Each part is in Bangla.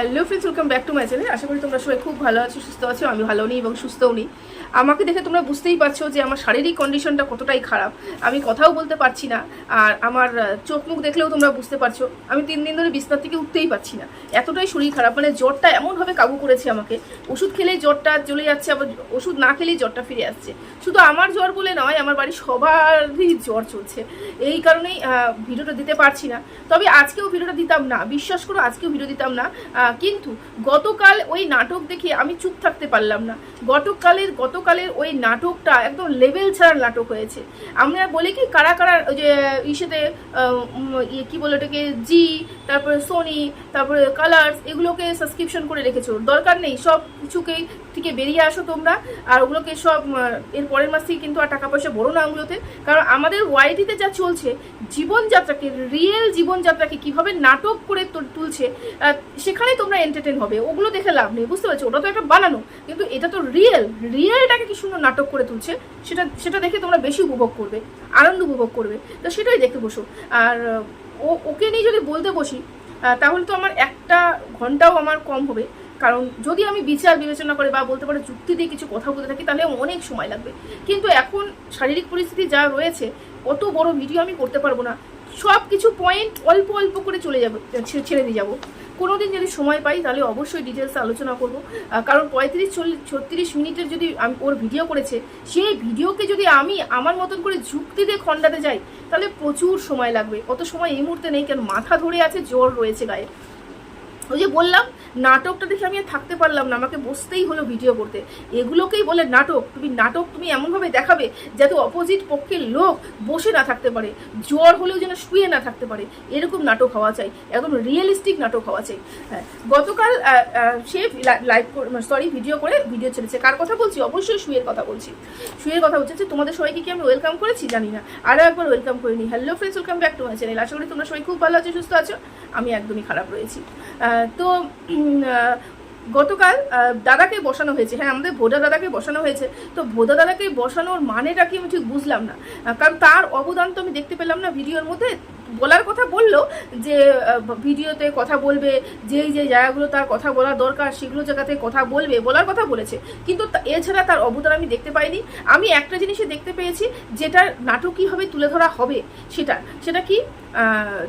Hello friends welcome back to my channel আশা করি তোমরা সবাই খুব ভালো আছো, সুস্থ আছো আমি ভালো নেই এবং সুস্থও নেই। আমাকে দেখে তোমরা বুঝতেই পারছ যে আমার শারীরিক কন্ডিশনটা কতটাই খারাপ। আমি কথাও বলতে পারছি না, আর আমার চোখ মুখ দেখলেও তোমরা বুঝতে পারছ। আমি তিন দিন ধরে বিছনার থেকে উঠতেই পারছি না। এতটাই শরীর খারাপ মানে জ্বরটা এমনভাবে কাবু করেছে আমাকে। ওষুধ খেলেই জ্বরটা চলে যাচ্ছে, আবার ওষুধ না খেলেই জ্বরটা ফিরে আসছে। শুধু আমার জ্বর বলে নয়, আমার বাড়ির সবারই জ্বর চলছে। এই কারণেই ভিডিওটা দিতে পারছি না। তবে আজকেও ভিডিওটা দিতাম না। বিশ্বাস করো, আজকেও ভিডিও দিতাম না। কিন্তু গতকাল ওই নাটক দেখে আমি চুপ থাকতে পারলাম না। গতকালের গতকালের ওই নাটকটা একদম লেভেল ছাড়ার নাটক হয়েছে। আমরা বলি কি কারা কারা ওই যে ইসেতে ইয়ে কি বলে ওটাকে জি তারপরে সোনি তারপরে কালার্স এগুলোকে সাবস্ক্রিপশন করে রেখেছো। দরকার নেই সব কিছুকেই থেকে বেরিয়ে আসো তোমরা। আর ওগুলোকে সব এর পরের মাস থেকে কিন্তু আর টাকা পয়সা বড় না ওগুলোতে। কারণ আমাদের ওয়াইটিতে যা চলছে জীবনযাত্রাকে রিয়েল জীবনযাত্রাকে কীভাবে নাটক করে তুলছে আহ, সেখানে তোমরা এন্টারটেন হবে। ওগুলো দেখে লাভ নেই, বুঝতে পারছ? ওটা তো একটা বানানো। কিন্তু এটা তো রিয়েল রিয়েলটাকে কি সুন্দর নাটক করে তুলছে, সেটা সেটা দেখে তোমরা বেশি উপভোগ করবে, আনন্দ উপভোগ করবে। তো সেটাই দেখতে বসো। আর, ও, ওকে নিয়ে যদি বলতে বসি তাহলে তো আমার একটা ঘন্টাও আমার কম হবে। কারণ যদি আমি বিচার বিবেচনা করে বা বলতে পারো যুক্তি দিয়ে কিছু কথা বলতে থাকি, তাহলে অনেক সময় লাগবে। কিন্তু এখন শারীরিক পরিস্থিতি যা রয়েছে, অত বড় ভিডিও আমি করতে পারব না। সব কিছু পয়েন্ট অল্প অল্প করে চলে যাব ছেড়ে দিয়ে যাব। কোনোদিন যদি সময় পাই, তাহলে অবশ্যই ডিটেলসে আলোচনা করব। কারণ পঁয়ত্রিশ, চল্লিশ, ছত্রিশ মিনিটের যদি আমি ওর ভিডিও করেছে, সেই ভিডিওকে যদি আমি আমার মতন করে যুক্তি দিয়ে খণ্ডাতে যাই, তাহলে প্রচুর সময় লাগবে। অত সময় এই মুহূর্তে নেই, কেন মাথা ধরে আছে, জ্বর রয়েছে গায়ে। ওই যে বললাম নাটকটা দেখে আমি আর থাকতে পারলাম না, আমাকে বসতেই হলো ভিডিও করতে। এগুলোকেই বলে নাটক, তুমি নাটক তুমি এমনভাবে দেখাবে যাতে অপোজিট পক্ষের লোক বসে না থাকতে পারে জ্বর হলেও যেন শুয়ে না থাকতে পারে, এরকম নাটক হওয়া চাই, একদম রিয়েলিস্টিক নাটক হওয়া চাই। হ্যাঁ গতকাল সে লাইভ সরি ভিডিও করে ভিডিও ছেড়েছে। কার কথা বলছি? অবশ্যই শুয়ের কথা বলছি। শুয়ের কথা বলছে তোমাদের সবাইকে কি আমি ওয়েলকাম করেছি? জানি না। আরও একবার ওয়েলকাম করে নিই। Hello friends welcome back to my channel আশা করি তোমরা সবাই খুব ভালো আছো, সুস্থ আছো। আমি একদমই খারাপ রয়েছি। তো গতকাল দাদাকে বসানো হয়েছে। হ্যাঁ আমাদের ভোদা দাদাকে বসানো হয়েছে। তো ভোদা দাদাকে বসানোর মানেটা কি আমি ঠিক বুঝলাম না। কারণ তার অবদান তো আমি দেখতে পেলাম না ভিডিওর মধ্যে। বলার কথা বলল যে ভিডিওতে কথা বলবে, যেই যে জায়গাগুলো তার কথা বলা দরকার সেগুলো জায়গাতে কথা বলবে, বলার কথা বলেছে। কিন্তু এছাড়া তার অবদান আমি দেখতে পাইনি। আমি একটা জিনিসই দেখতে পেয়েছি যেটা নাটকীয়ভাবে তুলে ধরা হবে সেটা। সেটা কি?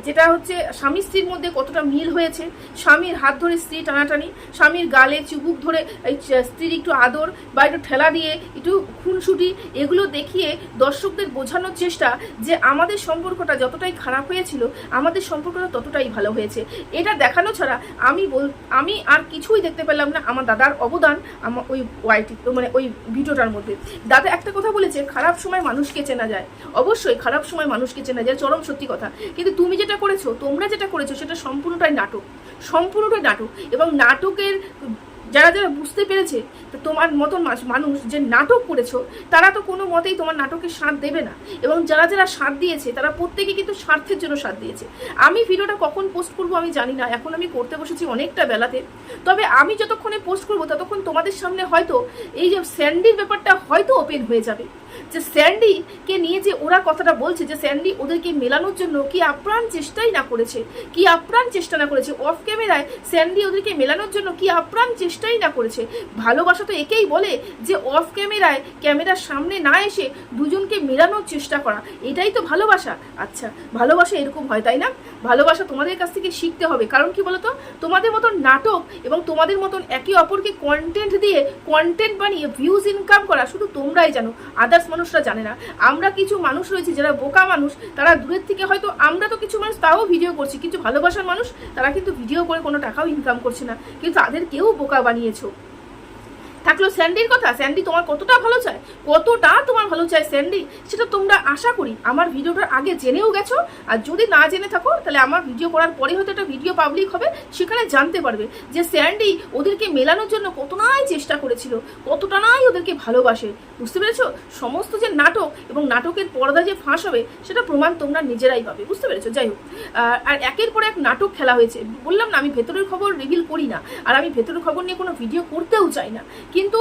যেটা হচ্ছে স্বামী স্ত্রীর মধ্যে কতটা মিল হয়েছে। স্বামীর হাত ধরে স্ত্রী টানাটানি, স্বামীর গালে চুবুক ধরে এই স্ত্রীর একটু আদর বা একটু ঠেলা দিয়ে একটু খুনসুটি, এগুলো দেখিয়ে দর্শকদের বোঝানোর চেষ্টা যে আমাদের সম্পর্কটা যতটাই খারাপ হয়েছিল, আমাদের সম্পর্কটা ততটাই ভালো হয়েছে। এটা দেখানো ছাড়া আমি বল, আমি আর কিছুই দেখতে পেলাম না আমার দাদার অবদান আমার ওই ওয়াইটি মানে ওই ভিডিওটার মধ্যে। দাদা একটা কথা বলেছে, খারাপ সময় মানুষকে চেনা যায়। অবশ্যই খারাপ সময় মানুষকে চেনা যায়, চরম সত্যি কথা। কিন্তু তুমি যেটা করেছ, তোমরা যেটা করেছ, সেটা সম্পূর্ণটাই নাটক। সম্পূর্ণটাই নাটক এবং নাটকের যারা যারা বুঝতে পেরেছে তোমার মতন মানুষ যে নাটক করেছ, তারা তো কোনো মতেই তোমার নাটকে স্বাদ দেবে না। এবং যারা যারা স্বাদ দিয়েছে, তারা প্রত্যেকে কিন্তু স্বার্থের জন্য স্বাদ দিয়েছে। আমি ভিডিওটা কখন পোস্ট করব আমি জানি না, এখন আমি করতে বসেছি অনেকটা বেলাতে। তবে আমি যতক্ষণে পোস্ট করব, ততক্ষণ তোমাদের সামনে হয়তো এই যে স্যান্ডির ব্যাপারটা হয়তো ওপেন হয়ে যাবে। যে স্যান্ডিকে নিয়ে যে ওরা কথাটা বলছে, যে স্যান্ডি ওদেরকে মেলানোর জন্য কি আপ্রাণ চেষ্টাই না করেছে? কি আপ্রাণ চেষ্টা না করেছে? অফ ক্যামেরায় স্যান্ডি ওদেরকে মেলানোর জন্য কি আপ্রাণ চেষ্টাই না করেছে? ভালোবাসা তো একেই বলে যে অফ ক্যামেরায় ক্যামেরার সামনে না এসে দুজনকে মেলানোর চেষ্টা করা। এটাই তো ভালোবাসা। আচ্ছা ভালোবাসা এরকম হয়, তাই না? ভালোবাসা তোমাদের কাছ থেকে শিখতে হবে। কারণ কি বলতো? তোমাদের মতন নাটক এবং তোমাদের মতন একে অপরকে কন্টেন্ট দিয়ে কন্টেন্ট বানিয়ে ভিউজ ইনকাম করা শুধু তোমরাই জানো। আদার্স মানুষরা জানে না। আমরা কিছু মানুষ রয়েছে, যারা বোকা মানুষ, তারা দূরের থেকে হয়তো আমরা তো কিছু মানুষ তাও ভিডিও করছি। কিছু ভালোবাসার মানুষ, তারা কিন্তু ভিডিও করে কোনো টাকাও ইনকাম করছে না। কিন্তু তাদের কেউ বোকা বানিয়েছো। থাকল স্যান্ডির কথা? স্যান্ডি তোমার কতটা ভালো চায়? কতটা তোমার ভালো চায় স্যান্ডি? সেটা তোমরা আশা করি। আমার ভিডিওটার আগে জেনেও গেছো। আর যদি না জেনে থাকো, তাহলে আমার ভিডিও করার পরে হয়তো একটা ভিডিও পাবলিক হবে, সেখানে জানতে পারবে যে স্যান্ডি ওদেরকে মেলানোর জন্য কত নাই চেষ্টা করেছিল কতটা নাই ওদেরকে ভালোবাসে। বুঝতে পেরেছ? সমস্ত যে নাটক এবং নাটকের পর্দা যে ফাঁস হবে, সেটা প্রমাণ তোমরা নিজেরাই পাবে। বুঝতে পেরেছ? যাই হোক আর একের পর এক নাটক খেলা হয়েছে। বললাম না, আমি ভেতরের খবর রিভিল করি না। আর আমি ভেতরের খবর নিয়ে কোনো ভিডিও করতেও চাই না। কিন্তু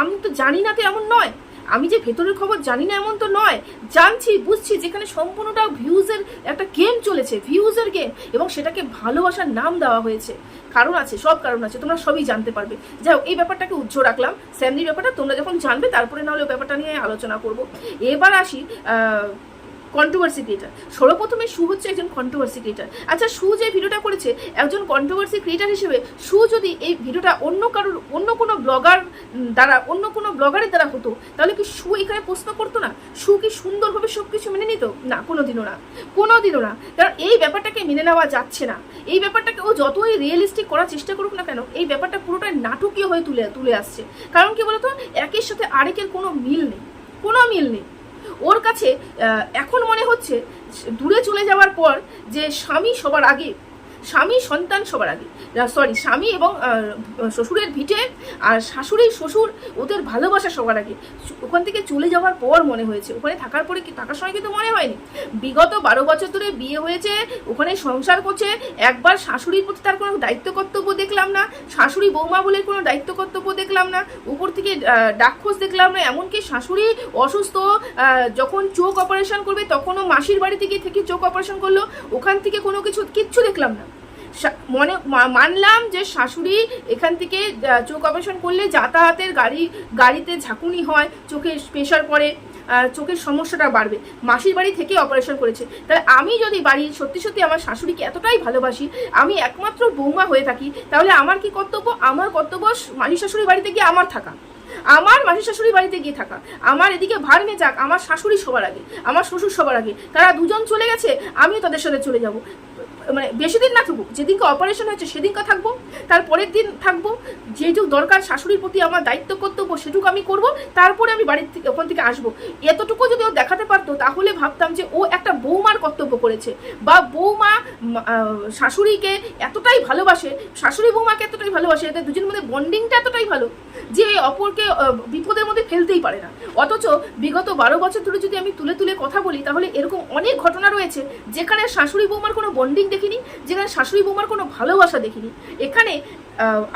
আমি তো জানি না তো এমন নয়। আমি যে ভেতরের খবর জানি না এমন তো নয়। জানছি, বুঝছি যেখানে সম্পূর্ণটা ভিউজের একটা গেম চলেছে, ভিউজের গেম এবং সেটাকে ভালোবাসার নাম দেওয়া হয়েছে। কারণ আছে, সব কারণ আছে, তোমরা সবই জানতে পারবে। যাই হোক, এই ব্যাপারটাকে উজ্জ্ব রাখলাম। স্যামনির ব্যাপারটা তোমরা যখন জানবে, তারপরে নাহলে ব্যাপারটা নিয়ে আলোচনা করব। এবার আসি কন্ট্রোভার্সি ক্রিয়েটার সর্বপ্রথমে সু হচ্ছে একজন কন্ট্রোভার্সি ক্রিয়েটার আচ্ছা সু যে ভিডিওটা করেছে, একজন কন্ট্রোভার্সি ক্রিয়েটার হিসেবে সু যদি এই ভিডিওটা অন্য কারোর, অন্য কোনো ব্লগার দ্বারা, অন্য কোনো ব্লগারের দ্বারা হতো, তাহলে কি সু এখানে প্রশ্ন করতো না? সু কি সুন্দরভাবে সব কিছু মেনে নিত? না, কোনোদিনও না। কোনোদিনও না। কারণ এই ব্যাপারটাকে মেনে নেওয়া যাচ্ছে না। এই ব্যাপারটাকে ও যতই রিয়েলিস্টিক করার চেষ্টা করুক না কেন, এই ব্যাপারটা পুরোটাই নাটকীয় হয়ে তুলে তুলে আসছে। কারণ কি বলতো? একের সাথে আরেকের কোনো মিল নেই। কোনো মিল নেই। ওর কাছে এখন মনে হচ্ছে দূরে চলে যাওয়ার পর যে স্বামী সবার আগে স্বামী, সন্তান সবার আগে। সরি স্বামী এবং শ্বশুরের ভিটে আর শাশুড়ি শ্বশুর, ওদের ভালোবাসা সবার আগে। ওখান থেকে চলে যাওয়ার পর মনে হয়েছে। ওখানে থাকার পরে কি, থাকার সময় কিন্তু মনে হয়নি। বিগত বারো বছর ধরে বিয়ে হয়েছে, ওখানে সংসার করছে, একবার শাশুড়ির প্রতি তার কোনো দায়িত্ব কর্তব্য দেখলাম না, শাশুড়ি বৌমা বলে কোনো দায়িত্ব কর্তব্য দেখলাম না, উপর থেকে ডাকখোঁজ দেখলাম না, এমনকি শাশুড়ি অসুস্থ যখন চোখ অপারেশন করবে, তখনও মাসির বাড়ি থেকে থেকে চোখ অপারেশন করল, ওখান থেকে কোনো কিছু কিচ্ছু দেখলাম না। মনে মানলাম যে শাশুড়ি এখান থেকে চোখ অপারেশন করলে যাতায়াতের গাড়ি, গাড়িতে ঝাঁকুনি হয়, চোখে প্রেশার পড়ে চোখের সমস্যাটা বাড়বে। মাসির বাড়ি থেকে অপারেশন করেছে। তাহলে আমি যদি বাড়ি সত্যি সত্যি আমার শাশুড়িকে এতটাই ভালোবাসি, আমি একমাত্র বৌমা হয়ে থাকি, তাহলে আমার কি কর্তব্য? আমার কর্তব্য মাসি শাশুড়ির বাড়িতে গিয়ে আমার থাকা। আমার মাসি শাশুড়ি বাড়িতে গিয়ে থাকা। আমার এদিকে ভার যাক, আমার শাশুড়ি সবার আগে, আমার শ্বশুর সবার আগে। তারা দুজন চলে গেছে, আমিও তাদের সাথে চলে যাব। মানে বেশি দিন না থাকুক, যেদিনকে অপারেশন হয়েছে সেদিনকে থাকব, তার পরের দিন থাকব, যেটুকু দরকার শাশুড়ির প্রতি আমার দায়িত্ব, কর্তব্য, সেটুকু আমি করব, তারপরে আমি বাড়ির থেকে, ওখান থেকে আসব। এতটুকু যদি ও দেখাতে পারতো, তাহলে ভাবতাম যে ও একটা বৌমার কর্তব্য করেছে, বা বৌমা শাশুড়িকে এতটাই ভালোবাসে, শাশুড়ি বৌমাকে এতটাই ভালোবাসে, এদের দুজনের মধ্যে বন্ডিংটা এতটাই ভালো যে অপরকে বিপদের মধ্যে ফেলতেই পারে না। অথচ বিগত বারো বছর ধরে যদি আমি তুলে তুলে কথা বলি, তাহলে এরকম অনেক ঘটনা রয়েছে যেখানে শাশুড়ি বৌমার কোনো বন্ডিং দেখিনি, যেখানে শাশুড়ি বৌমার কোনো ভালোবাসা দেখিনি। এখানে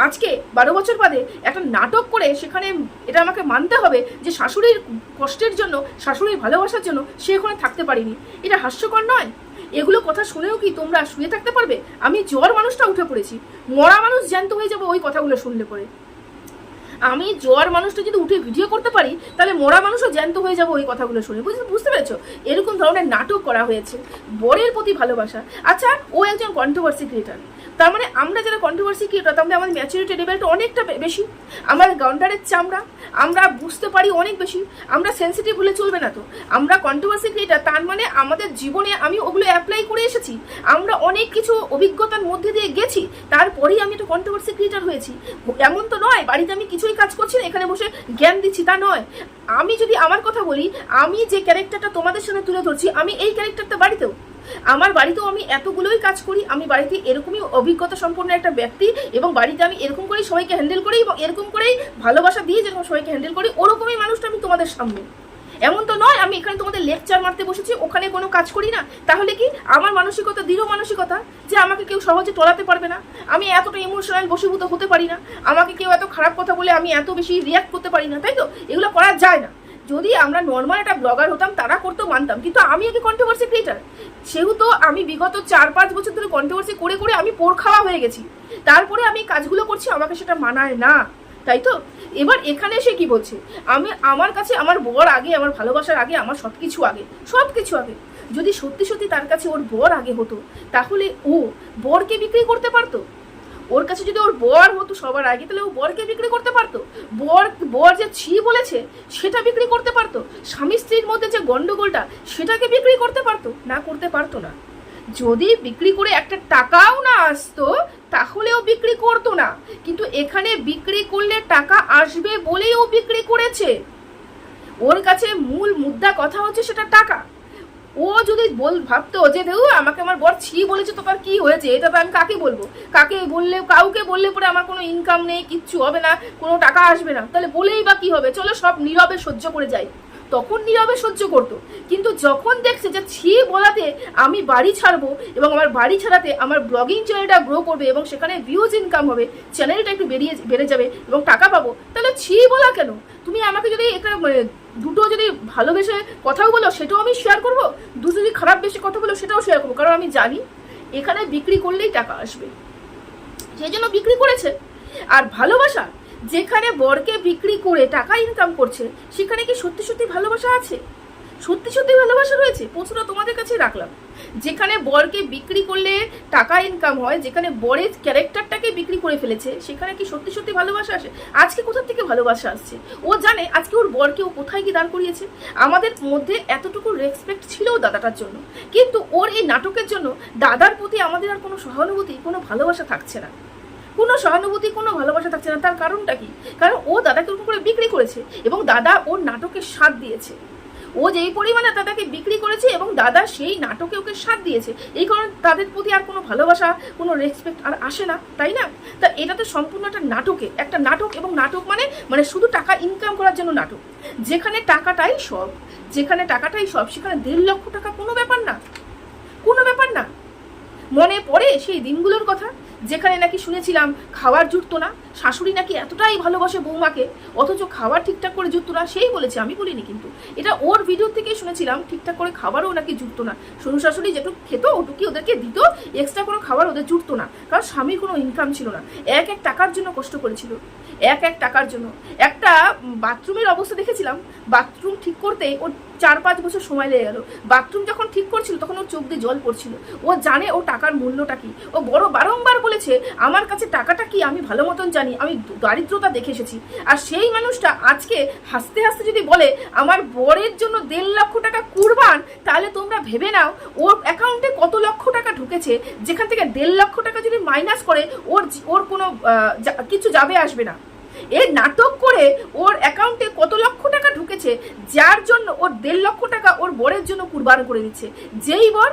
আজকে বারো বছর বাদে একটা নাটক করে সেখানে এটা আমাকে মানতে হবে যে শাশুড়ির কষ্টের জন্য, শাশুড়ির ভালোবাসার জন্য সে ওখানে থাকতে পারিনি। এটা হাস্যকর নয়? এগুলো কথা শুনেও কি তোমরা শুয়ে থাকতে পারবে? আমি জ্বর মানুষটা উঠে পড়েছি। মরা মানুষ জ্যান্ত হয়ে যাবে ওই কথাগুলো শুনলে পরে। আমি জোয়ার মানুষটা যদি উঠে ভিডিও করতে পারি, তাহলে মরা মানুষও জ্যান্ত হয়ে যাব ওই কথাগুলো শুনে। বুঝতে বুঝতে পেরেছ? এরকম ধরনের নাটক করা হয়েছে। বরের প্রতি ভালোবাসা। আচ্ছা ও একজন কন্ট্রোভার্সি ক্রিয়েটার তার মানে আমরা যারা কন্ট্রোভার্সি ক্রিয়েটার তার মানে আমাদের ম্যাচুরিটি লেভেলটা অনেকটা বেশি। আমার গন্ডারের চামড়া, আমরা বুঝতে পারি অনেক বেশি, আমরা সেন্সিটিভ হলে চলবে না তো। আমরা কন্ট্রোভার্সি ক্রিয়েটার তার মানে আমাদের জীবনে আমি ওগুলো অ্যাপ্লাই করে এসেছি। আমরা অনেক কিছু অভিজ্ঞতার মধ্যে দিয়ে গেছি, তারপরেই আমি একটা কন্ট্রোভার্সি ক্রিয়েটার হয়েছি। এমন তো নয়, বাড়িতে আমি কিছুই কাজ করছি না, এখানে বসে জ্ঞান দিচ্ছি, তা নয়। আমি যদি আমার কথা বলি, আমি যে ক্যারেক্টারটা তোমাদের সামনে তুলে ধরছি, আমি এই ক্যারেক্টারটা বাড়িতেও আমার বাড়িতেও আমি এতগুলোই কাজ করি, আমি বাড়িতে এরকমই অভিজ্ঞতা সম্পন্ন একটা ব্যক্তি এবং বাড়িতে আমি এরকম করেই সবাইকে হ্যান্ডেল করি এবং এরকম করেই ভালোবাসা দিয়ে যেরকম সবাইকে হ্যান্ডেল করি, ওরকমই মানুষটা আমি তোমাদের সামনে। এমন তো নয়, আমি এখানে তোমাদের লেকচার মারতে বসেছি, ওখানে কোনো কাজ করি না। তাহলে কি আমার মানসিকতা, দৃঢ় মানসিকতা, যে আমাকে কেউ সহজে টলাতে পারবে না? আমি এতটা ইমোশনাল বশীভূত হতে পারি না। আমাকে কেউ এত খারাপ কথা বলে আমি এত বেশি রিয়াক্ট করতে পারি না, তাই তো? এগুলো করা যায় না। যদি আমরা নর্মাল একটা ব্লগার হতাম, তারা করতেও মানতাম। কিন্তু আমি আগে কন্ট্রোভার্সি ক্রিয়েটার সেহেতু আমি বিগত চার, পাঁচ বছর ধরে কন্ট্রোভার্সি করে করে আমি পোর খাওয়া হয়ে গেছি। তারপরে আমি কাজগুলো করছি, আমাকে সেটা মানায় না। তাই তো? এবার এখানে এসে কি বলছে? আমি, আমার কাছে, আমার বর আগে, আমার ভালোবাসার আগে, আমার সব কিছু আগে সব কিছু আগে। যদি সত্যি সত্যি তার কাছে ওর বর আগে হতো, তাহলে ও বরকে বিক্রি করতে পারতো? ওর কাছে যদি ওর বর হতো সবার আগে, তাহলে ও বরকে বিক্রি করতে পারতো। বর বর যে ছি বলেছে, সেটা বিক্রি করতে পারতো। স্বামী স্ত্রীর মধ্যে যে গন্ডগোলটা, সেটাকে বিক্রি করতে পারতো। না করতে পারতো না। যদি বিক্রি করে একটা টাকাও না আসতো তাহলেও বিক্রি করতো না। কিন্তু এখানে বিক্রি করলে টাকা আসবে বলেই ও বিক্রি করেছে। ওর কাছে মূল মুদ্রা কথা হচ্ছে সেটা টাকা। ও যদি বল, ভাবতো যে দেখো আমাকে আমার বর ছি বলেছে, তো তার কি হয়েছে? এটা তো আমি কাকে বলব? কাকে বললে, কাউকে বললে পরে আমার কোনো ইনকাম নেই, কিচ্ছু হবে না, কোনো টাকা আসবে না। তাহলে বলেই বা কি হবে? চলো সব নীরবে সহ্য করে যাই। তখন নীরবে সহ্য করতো। কিন্তু যখন দেখছে যে ছি বলাতে আমি বাড়ি ছাড়বো এবং আমার বাড়ি ছাড়াতে আমার ব্লগিং চ্যানেলটা গ্রো করবে এবং সেখানে ভিউজ ইনকাম হবে চ্যানেলটা একটু বেরিয়ে, বেড়ে যাবে এবং টাকা পাবো, তাহলে ছি বলা কেন? তুমি আমাকে যদি একটা মানে, দুটো যদি ভালোবেসে কথাও বলো সেটাও আমি শেয়ার করব? দুটো যদি খারাপ বেশি কথা বলো সেটাও শেয়ার করব। কারণ আমি জানি এখানে বিক্রি করলেই টাকা আসবে। সেই জন্য বিক্রি করেছে। আর ভালোবাসা যেখানে বরকে বিক্রি করে টাকা ইনকাম করছে সেখানে কি সত্যি সত্যি ভালোবাসা আছে? সত্যি সত্যি ভালোবাসা রয়েছে? প্রশ্নটা তোমাদের কাছে রাখলাম। যেখানে বরকে বিক্রি করলে টাকা ইনকাম হয়, যেখানে বরের ক্যারেক্টারটাকে বিক্রি করে ফেলেছে, সেখানে কি সত্যি সত্যি ভালোবাসা আসে? আজকে কোথার থেকে ভালোবাসা আসছে? ও জানে আজকে ওর বরকে ও কোথায় গিয়ে দান করিয়েছে? আমাদের মধ্যে এতটুকু রেসপেক্ট ছিল দাদাটার জন্য। কিন্তু ওর এই নাটকের জন্য দাদার প্রতি আমাদের আর কোনো সহানুভূতি, কোনো ভালোবাসা থাকছে না। কোনো সহানুভূতি, কোনো ভালোবাসা থাকছে না। তার কারণটা কি? কারণ ও দাদাকে ওরকম করে বিক্রি করেছে এবং দাদা ওর নাটকের স্বাদ দিয়েছে। ও যেই পরিমাণে দাদাকে বিক্রি করেছে এবং দাদা সেই নাটকে ওকে সাথ দিয়েছে, এই কারণে তাদের প্রতি আর কোনো ভালোবাসা, কোনো রেসপেক্ট আর আসে না, তাই না? তা এটা তো সম্পূর্ণ একটা নাটকে, একটা নাটক এবং নাটক মানে মানে শুধু টাকা ইনকাম করার জন্য নাটক। যেখানে টাকাটাই সব, যেখানে টাকাটাই সব, সেখানে দেড় লক্ষ টাকা কোনো ব্যাপার না, কোনো ব্যাপার না। মনে পড়ে সেই দিনগুলোর কথা? যেখানে নাকি শুনেছিলাম খাবার জুটতো না, শাশুড়ি নাকি এতটাই ভালোবাসে বৌমাকে, অথচ খাবার ঠিকঠাক করে জুটতো না, সেই বলেছে, আমি বলিনি কিন্তু। এটা ওর ভিডিও থেকেই শুনেছিলাম, ঠিকঠাক করে খাবারও নাকি জুটতো না। শ্বশুর শাশুড়ি যেটুকু খেত ওটুকি ওদেরকে দিত এক্সট্রা কোনো খাবার ওদের জুটতো না, কারণ স্বামীর কোনো ইনকাম ছিল না। এক এক টাকার জন্য কষ্ট করেছিল, এক এক টাকার জন্য। একটা বাথরুমের অবস্থা দেখেছিলাম বাথরুম ঠিক করতে ওর চার পাঁচ বছর সময় লেগে গেল। বাথরুম যখন ঠিক করছিল, তখন ওর চোখ দিয়ে জল পড়ছিল। ও জানে ও টাকার মূল্যটা কি। ও বড় বারংবার বলেছে, আমার কাছে টাকাটা কি আমি ভালো মতন জানি? আমি দারিদ্রতা দেখে এসেছি। আর সেই মানুষটা আজকে হাসতে হাসতে যদি বলে, আমার বরের জন্য দেড় লক্ষ টাকা কুরবান, তাহলে তোমরা ভেবে নাও, ওর অ্যাকাউন্টে কত লক্ষ টাকা ঢুকেছে? যেখান থেকে দেড় লক্ষ টাকা যদি মাইনাস করে, ওর ওর কোনো কিছু যাবে আসবে না। এর নাটক করে ওর অ্যাকাউন্টে কত লক্ষ টাকা ঢুকেছে? যার জন্য ওর দেড় লক্ষ টাকা ওর বরের জন্য কুরবান করে দিচ্ছে। যেই বর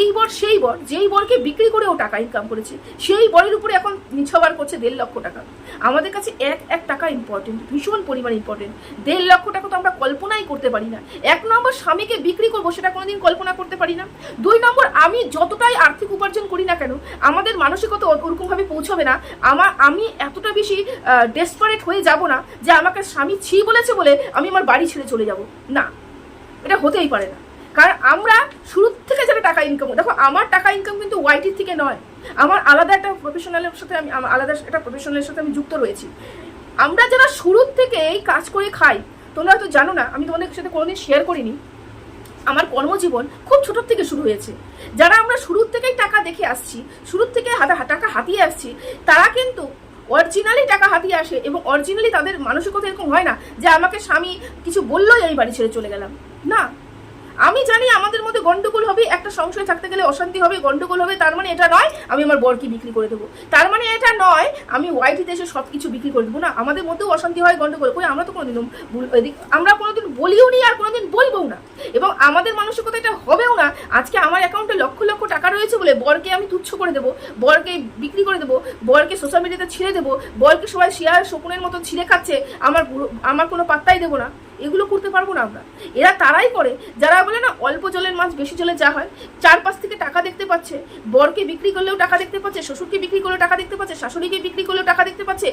এই বর, সেই বর, যেই বরকে বিক্রি করে ও টাকা ইনকাম করেছে, সেই বরের উপরে এখন নিছবার করছে দেড় লক্ষ টাকা। আমাদের কাছে এক এক টাকা ইম্পর্টেন্ট ভীষণ পরিমাণ ইম্পর্টেন্ট দেড় লক্ষ টাকা তো আমরা কল্পনাই করতে পারি না। এক নম্বর স্বামীকে বিক্রি করব, সেটা কোনোদিন কল্পনা করতে পারি না। দুই নম্বর, আমি যতটাই আর্থিক উপার্জন করি না কেন, আমাদের মানসিকতা ওরকমভাবে পৌঁছবে না। আমার, আমি এতটা বেশি ডেসপারেট হয়ে যাব না যে আমাকে স্বামী ছি বলেছে বলে আমি আমার বাড়ি ছেড়ে চলে যাব। না, এটা হতেই পারে না। কারণ আমরা শুরু থেকে যারা টাকা ইনকাম দেখো আমার টাকা ইনকাম কিন্তু ওয়াইটির থেকে নয়। আমার আলাদা একটা প্রফেশনালের সাথে আমি আলাদা একটা প্রফেশনালের সাথে আমি যুক্ত রয়েছি। আমরা যারা শুরুর থেকে এই কাজ করে খাই, তোমরা হয়তো জানো না, আমি তোমাদের সাথে কোনোদিন শেয়ার করিনি, আমার কর্মজীবন খুব ছোটোর থেকে শুরু হয়েছে। যারা আমরা শুরুর থেকেই টাকা দেখে আসছি শুরুর থেকে টাকা হাতিয়ে আসছি, তারা কিন্তু অরিজিনালি টাকা হাতিয়ে আসে এবং অরিজিনালি তাদের মানসিকতা এরকম হয় না যে আমাকে স্বামী কিছু বললোই আমি বাড়ি ছেড়ে চলে গেলাম। না। আমি জানি আমাদের মধ্যে গন্ডগোল হবে, একটা সংশয় থাকতে গেলে অশান্তি হবে, গন্ডগোল হবে, তার মানে এটা নয়, আমি আমার বরকে বিক্রি করে দেবো। তার মানে এটা নয়, আমি ওয়াইটিতে এসে সব কিছু বিক্রি করে দেবো। না, আমাদের মধ্যেও অশান্তি হয়, গন্ডগোল কই, আমরা তো কোনোদিন আমরা কোনোদিন বলিও নি আর কোনোদিন বলবও না। এবং আমাদের মানসিকতা এটা হবেও না। আজকে আমার অ্যাকাউন্টে লক্ষ লক্ষ টাকা রয়েছে বলে বরকে আমি তুচ্ছ করে দেবো, বরকে বিক্রি করে দেবো, বরকে সোশ্যাল মিডিয়াতে ছিঁড়ে দেবো, বরকে সবাই শেয়ার শকুনের মতো ছিঁড়ে খাচ্ছে, আমার আমার কোনো পাত্তাই দেবো না। এগুলো করতে পারব না আমরা। এরা তারাই করে, যারা বলে না অল্প জলের মাছ, বেশি জলে যা হয়, চারপাশ থেকে টাকা দেখতে পাচ্ছে, বরকে বিক্রি করলেও টাকা দেখতে পাচ্ছে, শ্বশুরকে বিক্রি করলেও টাকা দেখতে পাচ্ছে, শাশুড়িকে বিক্রি করলেও টাকা দেখতে পাচ্ছে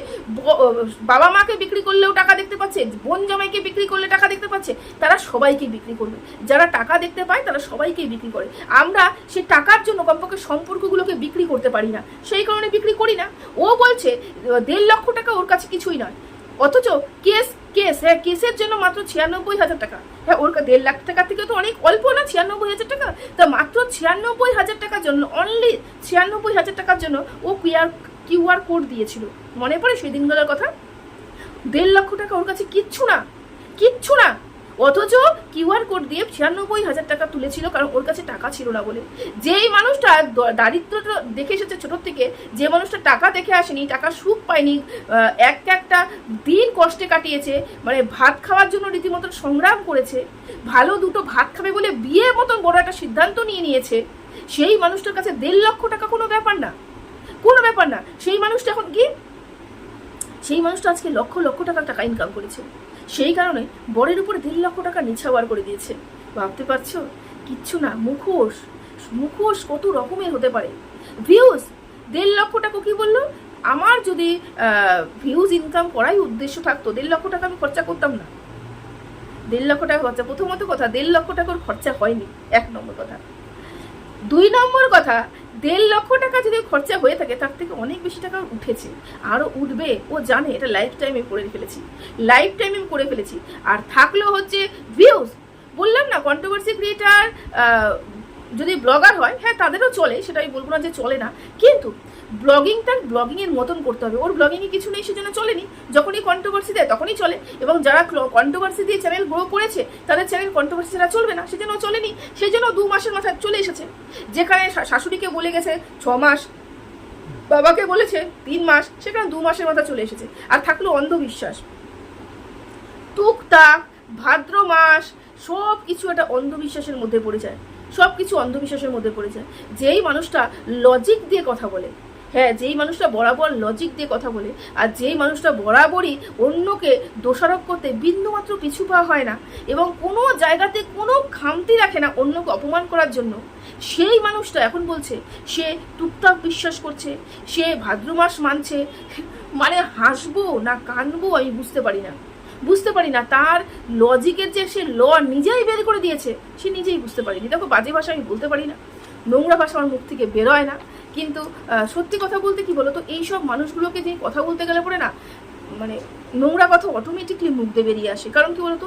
বাবা মাকে বিক্রি করলেও টাকা দেখতে পাচ্ছে, বোন জামাইকে বিক্রি করলে টাকা দেখতে পাচ্ছে, তারা সবাইকে বিক্রি করবে। যারা টাকা দেখতে পায়, তারা সবাইকেই বিক্রি করে। আমরা সেই টাকার জন্য কমপক্ষে সম্পর্কগুলোকে বিক্রি করতে পারি না। সেই কারণে বিক্রি করি না। ও বলছে, দেড় লক্ষ টাকা ওর কাছে কিছুই নয়। অথচ কেস কেস হ্যাঁ কেসের জন্য মাত্র ছিয়ানব্বই হাজার টাকা। হ্যাঁ ওর দেড় লাখ টাকা থেকে তো অনেক অল্প না, ছিয়ানব্বই হাজার টাকা? তা মাত্র ছিয়ানব্বই হাজার টাকার জন্য অনলি ছিয়ানব্বই হাজার টাকার জন্য ও কিউআর কিউআর কোড দিয়েছিল। মনে পড়ে সেই দিনগুলোর কথা? দেড় লক্ষ টাকা ওর কাছে কিচ্ছু না কিচ্ছু না। অথচ কিউআর কোড দিয়ে ছিয়ানব্বই হাজার টাকা তুলেছিল, কারণ ওর কাছে টাকা ছিল না বলে। যেই মানুষটা দ- দারিদ্রতা দেখে এসেছে ছোটোর থেকে, যে মানুষটা টাকা দেখে আসেনি, টাকা সুখ পায়নি এক একটা দিন কষ্টে কাটিয়েছে মানে ভাত খাওয়ার জন্য রীতিমতো সংগ্রাম করেছে, ভালো দুটো ভাত খাবে বলে বিয়ে মতন বড় একটা সিদ্ধান্ত নিয়ে নিয়েছে, সেই মানুষটার কাছে দেড় লক্ষ টাকা কোনো ব্যাপার না। কোনো ব্যাপার না। সেই মানুষটা এখন কি সেই মানুষটা আজকে লক্ষ লক্ষ টাকা টাকা ইনকাম করেছে, সেই কারণে বরের উপরে দেড় লক্ষ টাকা নিছাওয়ার করে দিয়েছে। ভাবতে পারছ? কিচ্ছু না, মুখোশ। মুখোশ কত রকমের হতে পারে। ভিউজ দেড় লক্ষ টাকা কি বলল? আমার যদি ভিউজ ইনকাম করাই উদ্দেশ্য থাকতো, দেড় লক্ষ টাকা আমি খরচা করতাম না। দেড় লক্ষ টাকা খরচা, প্রথমত কথা, দেড় লক্ষ টাকার খরচা হয়নি, এক নম্বর কথা। দুই নম্বর কথা, দেড় লক্ষ টাকা যদি খরচা হয়ে থাকে, তার থেকে অনেক বেশি টাকা উঠেছে। আরও উঠবে, ও জানে, এটা লাইফ টাইমে করে ফেলেছি। লাইফ টাইমে করে ফেলেছি। আর থাকল হচ্ছে ভিউজ বললাম না কন্ট্রোভার্সি ক্রিয়েটার যদি ব্লগার হয় হ্যাঁ তাদেরও চলে, সেটা আমি বলব না যে চলে না। কিন্তু ব্লগিংটা ব্লগিংয়ের মতন করতে হবে। ওর ব্লগিংয়ে কিছু নেই, সেজন্য চলেনি। যখনই কন্ট্রোভার্সি দেয়, তখনই চলে। এবং যারা কন্ট্রোভার্সি দিয়ে চ্যানেল গ্রো করেছে, তাদের চ্যানেল কন্ট্রোভার্সি ছাড়া চলবে না। সেজন্য চলেনি। সেই জন্য দু মাসের মাথায় চলে এসেছে। যেখানে শাশুড়িকে বলে গেছে, ছ মাস। বাবাকে বলেছে, তিন মাস। সেখানে দু মাসের মাথা চলে এসেছে। আর থাকল অন্ধবিশ্বাস। টুকটাক, ভাদ্র মাস সব কিছু একটা অন্ধবিশ্বাসের মধ্যে পড়ে যায়। সব কিছু অন্ধবিশ্বাসের মধ্যে পড়ে যায়। যেই মানুষটা লজিক দিয়ে কথা বলে হ্যাঁ যেই মানুষটা বরাবর লজিক দিয়ে কথা বলে আর যেই মানুষটা বরাবরই অন্যকে দোষারোপ করতে বিন্দুমাত্র পিছু পাওয়া হয় না এবং কোনো জায়গাতে কোনো খামতি রাখে না অন্যকে অপমান করার জন্য। সেই মানুষটা এখন বলছে, সে টুকটাক বিশ্বাস করছে, সে ভাদ্র মাস মানছে মানে হাসবো না কানবো আমি বুঝতে পারি না। বুঝতে পারি না, তার লজিকের যে সে ল নিজেই বের করে দিয়েছে, সে নিজেই বুঝতে পারিনি। দেখো বাজে ভাষা আমি বলতে পারি না, নোংরা ভাষা আমার মুখ থেকে বেরোয় না। কিন্তু সত্যি কথা বলতে কি বলতো, এইসব মানুষগুলোকে যে কথা বলতে গেলে পরে না মানে নোংরা কথা অটোমেটিকলি মুখ দিয়ে বেরিয়ে আসে। কারণ কি বলতো,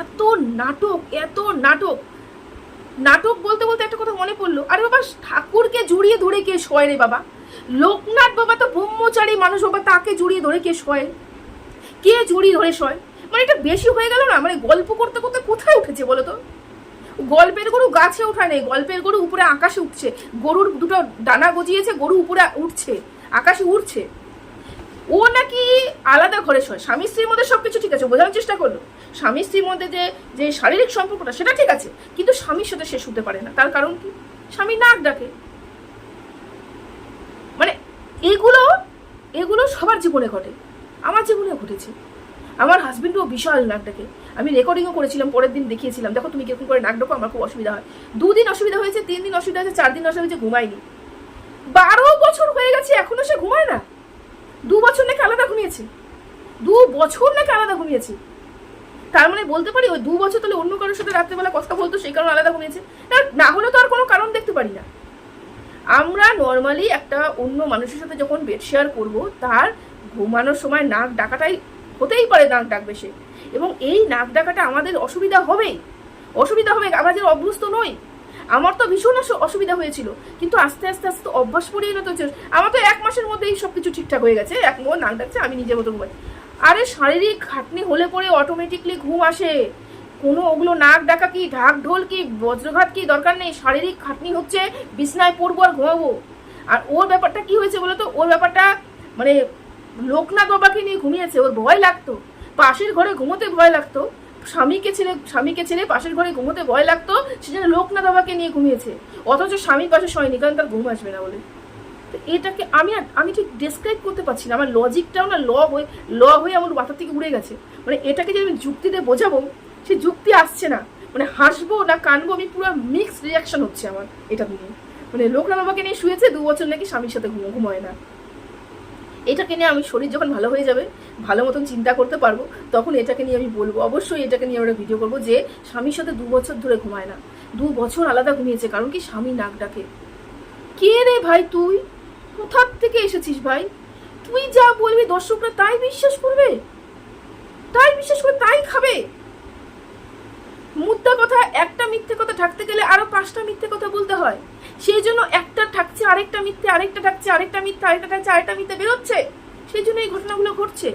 এত নাটক এত নাটক। নাটক বলতে বলতে একটা কথা মনে পড়ল, আরে বাবা, ঠাকুরকে জড়িয়ে ধরে কে শয় রে বাবা? লোকনাথ বাবা তো ব্রহ্মচারী মানুষ, বাবা, তাকে জড়িয়ে ধরে কে শয়? কে জড়িয়ে ধরে শয়? মানে এটা বেশি হয়ে গেল না? মানে গল্প করতে করতে কোথায় উঠেছে বলো তো গল্পের গরু গাছে ওঠায় নেই, গল্পের গরু উপরে আকাশে উঠছে। গরুর দুটো ডানা গজিয়েছে, গরু উপরে উঠছে, আকাশে উঠছে ও নাকি আলাদা ঘরে শয়, স্বামী স্ত্রীর মধ্যে সবকিছু ঠিক আছে, বোঝানোর চেষ্টা করল। স্বামী স্ত্রীর মধ্যে যে যে শারীরিক সম্পর্কটা, সেটা ঠিক আছে, কিন্তু স্বামীর সাথে সে শুতে পারে না। তার কারণ কি? স্বামী নাক ডাকে। মানে এগুলো এগুলো সবার জীবনে ঘটে। আমার জীবনে ঘটেছে। আমার হাজবেন্ডও বিশাল নাক ডাকে। আমি রেকর্ডিংও করেছিলাম, পরের দিন দেখিয়েছিলাম। দেখো তুমি কীরকম করে নাক ডাকো, আমার খুব অসুবিধা হয়। দুদিন অসুবিধা হয়েছে, তিন দিন অসুবিধা হয়েছে, চার দিন অসুবিধা হয়েছে, ঘুমায়নি। বারো বছর হয়ে গেছে, এখনও সে ঘুমায় না? দু বছর নাকি আলাদা ঘুমিয়েছে? দু বছর নাকি আলাদা ঘুমিয়েছে? তার মানে বলতে পারি, ওই দু বছর তাহলে অন্য কারোর সাথে রাত্রেবেলা কথা বলতো, সেই কারণে আলাদা ঘুমিয়েছে। না হলে তো আর কোনো কারণ দেখতে পারি না। আমরা নর্মালি একটা অন্য মানুষের সাথে যখন বেড শেয়ার করব, তার ঘুমানোর সময় নাক ডাকাটাই হতেই পারে, নাক ডাকবে সে। এবং এই নাক ডাকাটা আমাদের অসুবিধা হবেই। অসুবিধা হবে, আমরা যে অভ্যস্ত নই। আমার তো ভীষণ অসু- অসুবিধা হয়েছিল। কিন্তু আস্তে আস্তে আস্তে অভ্যাস পড়ে না তো আমার তো এক মাসের মধ্যেই সব কিছু ঠিকঠাক হয়ে গেছে। এক মো নাক ডাকছে, আমি নিজের মতো ঘুমাই। আরে শারীরিক খাটনি হলে পরে অটোমেটিকলি ঘুম আসে। কোনো ওগুলো নাক ডাকা কি, ঢাক ঢোল কি, বজ্রঘাত কি, দরকার নেই। শারীরিক খাটনি হচ্ছে, বিছনায় পড়ব আর ঘুমাবো। আর ওর ব্যাপারটা কি হয়েছে বলতো? ওর ব্যাপারটা মানে লোকনাথ বাবাকে নিয়ে ঘুমিয়েছে, ওর ভয় লাগতো। পাশের ঘরে ঘুমোতে ভয় লাগতো। স্বামীকে ছেড়ে স্বামীকে ছেড়ে পাশের ঘরে ঘুমোতে ভয় লাগতো সে যেন লোকনাথ বাবাকে নিয়ে ঘুমিয়েছে। অথচ স্বামী পাশে শয়নি, কারণ তার ঘুম আসবে না বলে। তো এটাকে আমি আমি ঠিক ডেসক্রাইব করতে পারছি না। আমার লজিকটাও না ল হয়ে ল হয়ে আমার মাথা থেকে উড়ে গেছে। মানে এটাকে যে আমি যুক্তিতে বোঝাবো, সে যুক্তি আসছে না। মানে হাসবো না কানবো, আমি পুরো মিক্স রিয়াকশন হচ্ছে আমার, এটা নিয়ে। মানে লোকনাথ বাবাকে নিয়ে শুয়েছে, দু বছর নাকি স্বামীর সাথে ঘুমো, ঘুমোয় না। এটাকে নিয়ে আমি শরীর যখন ভালো হয়ে যাবে, ভালো মতন চিন্তা করতে পারব, তখন এটাকে নিয়ে আমি বলব। অবশ্যই এটাকে নিয়ে আমরা ভিডিও করব যে, স্বামীর সাথে দু বছর ধরে ঘুমায় না। দু বছর আলাদা ঘুমিয়েছে, কারণ কি স্বামী নাক ডাকে। কে রে ভাই তুই? কোথার থেকে এসেছিস ভাই? তুই যা বলবি দর্শকরা তাই বিশ্বাস করবে। তাই বিশ্বাস করে তাই খাবে। মুদ্রা কথা, একটা মিথ্যে কথা ঢাকতে গেলে আরও পাঁচটা মিথ্যে কথা বলতে হয়। সেই জন্য একটা ঢাকছে, আরেকটা মিথ্যে, আরেকটা ঢাকছে, আরেকটা মিথ্যে, আরেকটা ঢাকছে, আরেকটা মিথ্যে বেরোচ্ছে। সেই জন্য এই ঘটনাগুলো ঘটছে।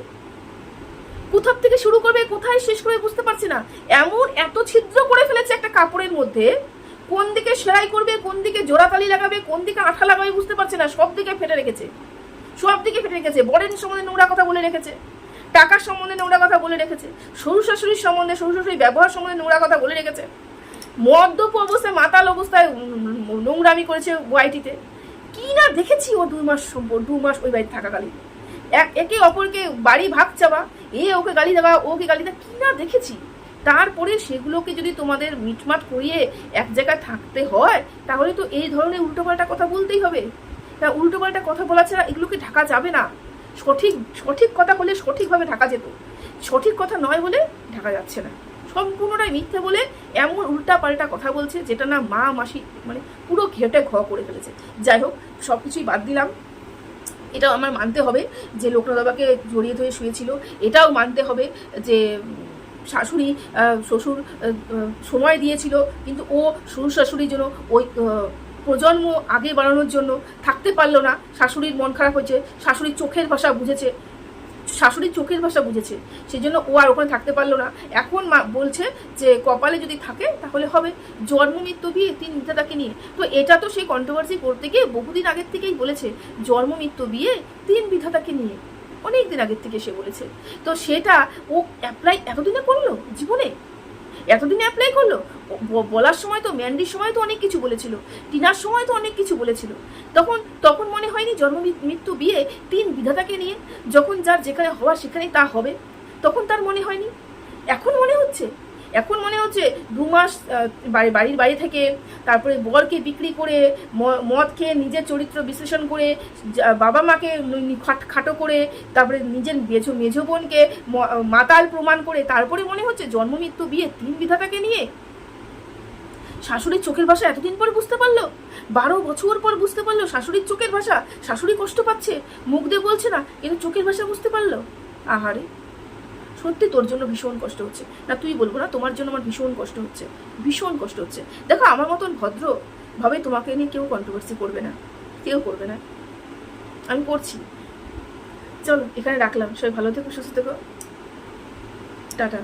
কোথার থেকে শুরু করবে, কোথায় শেষ করবে বুঝতে পারছি না। এমন এত ছিদ্র করে ফেলেছে একটা কাপড়ের মধ্যে। কোন দিকে সেলাই করবে, কোন দিকে জোড়াতালি লাগাবে, কোন দিকে আঠা লাগাবে বুঝতে পারছে না। সব দিকে ফেটে রেখেছে। সব দিকে ফেটে রেখেছে। বরের সম্বন্ধে নোংরা কথা বলে রেখেছে। টাকার সম্বন্ধে নোংরা কথা বলে রেখেছে, শ্বশুর শাশুড়ির সম্বন্ধে, শ্বশুর শাশুড়ির ব্যবহার সম্বন্ধে নোংরা কথা বলে রেখেছে। মদ্যপ অবস্থায়, মাতাল অবস্থায় নোংরামি করেছে ওয়াইটিতে। কি না দেখেছি ও দুই মাস দু মাস ওই বাড়িতে থাকাকালীন। এক, একে অপরকে বাড়ি ভাগ চাওয়া, এ ওকে গালি দেওয়া ওকে গালি দেওয়া, কি না দেখেছি? তারপরে সেগুলোকে যদি তোমাদের মিটমাট করিয়ে এক জায়গায় থাকতে হয়, তাহলে তো এই ধরনের উল্টোপাল্টা কথা বলতেই হবে। তা উল্টোপাল্টা কথা বলা ছাড়া এগুলোকে ঢাকা যাবে না? সঠিক সঠিক কথা হলে সঠিকভাবে ঢাকা যেত। সঠিক কথা নয় বলে ঢাকা যাচ্ছে না। সম্পূর্ণটাই মিথ্যে বলে এমন উল্টা পাল্টা কথা বলছে যেটা না মা, মাসি মানে পুরো ঘেটে ঘ করে ফেলেছে। যাই হোক সব কিছুই বাদ দিলাম। এটাও আমার মানতে হবে যে লোকনাথ বাবাকে জড়িয়ে ধরে শুয়েছিল। এটাও মানতে হবে যে শাশুড়ি শ্বশুর সময় দিয়েছিল, কিন্তু ও শ্বশুর শাশুড়ির জন্য ওই প্রজন্ম আগে বাড়ানোর জন্য থাকতে পারল না। শাশুড়ির মন খারাপ হয়েছে শাশুড়ির চোখের ভাষা বুঝেছে শাশুড়ির চোখের ভাষা বুঝেছে সেই জন্য ও আর ওখানে থাকতে পারল না। এখন মা বলছে যে, কপালে যদি থাকে তাহলে হবে। জন্ম মৃত্যু বিয়ে তিন বিধাতাকে নিয়ে। তো এটা তো সেই কন্ট্রোভার্সি করতে গিয়ে বহুদিন আগের থেকেই বলেছে, জন্ম মৃত্যু বিয়ে তিন বিধাতাকে নিয়ে। অনেক দিন আগের থেকে সে বলেছে। তো সেটা ও অ্যাপ্লাই এতদিনে করল জীবনে? এতদিনে অ্যাপ্লাই করল? বলার সময় তো ম্যান্ডির সময় তো অনেক কিছু বলেছিল। টিনার সময় তো অনেক কিছু বলেছিল। তখন তখন মনে হয়নি জন্ম মৃত্যু বিয়ে তিন বিধাতাকে নিয়ে যখন যার যেখানে হওয়ার সেখানেই তা হবে? তখন তার মনে হয়নি? এখন মনে হচ্ছে? এখন মনে হচ্ছে দু মাস বাড়ি, বাড়ির বাইরে থেকে তারপরে বরকে বিক্রি করে মদ খেয়ে নিজের চরিত্র বিশ্লেষণ করে বাবা মাকে খাট- করে, তারপরে নিজের মেঝো মেঝো বোনকে মাতাল প্রমাণ করে, তারপরে মনে হচ্ছে জন্ম, মৃত্যু, বিয়ে তিন বিধাতাকে নিয়ে? শাশুড়ির চোখের ভাষা এতদিন পর বুঝতে পারল? বারো বছর পর বুঝতে পারল শাশুড়ির চোখের ভাষা? শাশুড়ি কষ্ট পাচ্ছে, মুখ দিয়ে বলছে না, কিন্তু চোখের ভাষা বুঝতে পারল? আহারে! সত্যি তোর জন্য ভীষণ কষ্ট হচ্ছে। না, তুই বলব না, তোমার জন্য আমার ভীষণ কষ্ট হচ্ছে। ভীষণ কষ্ট হচ্ছে। দেখো, আমার মতন ভদ্র ভাবে তোমাকে নিয়ে কেউ কন্ট্রোভার্সি করবে না। কেউ করবে না। আমি করছি। চলো, এখানে রাখলাম। সবাই ভালো থেকো, সুস্থ থেকো। টাটা।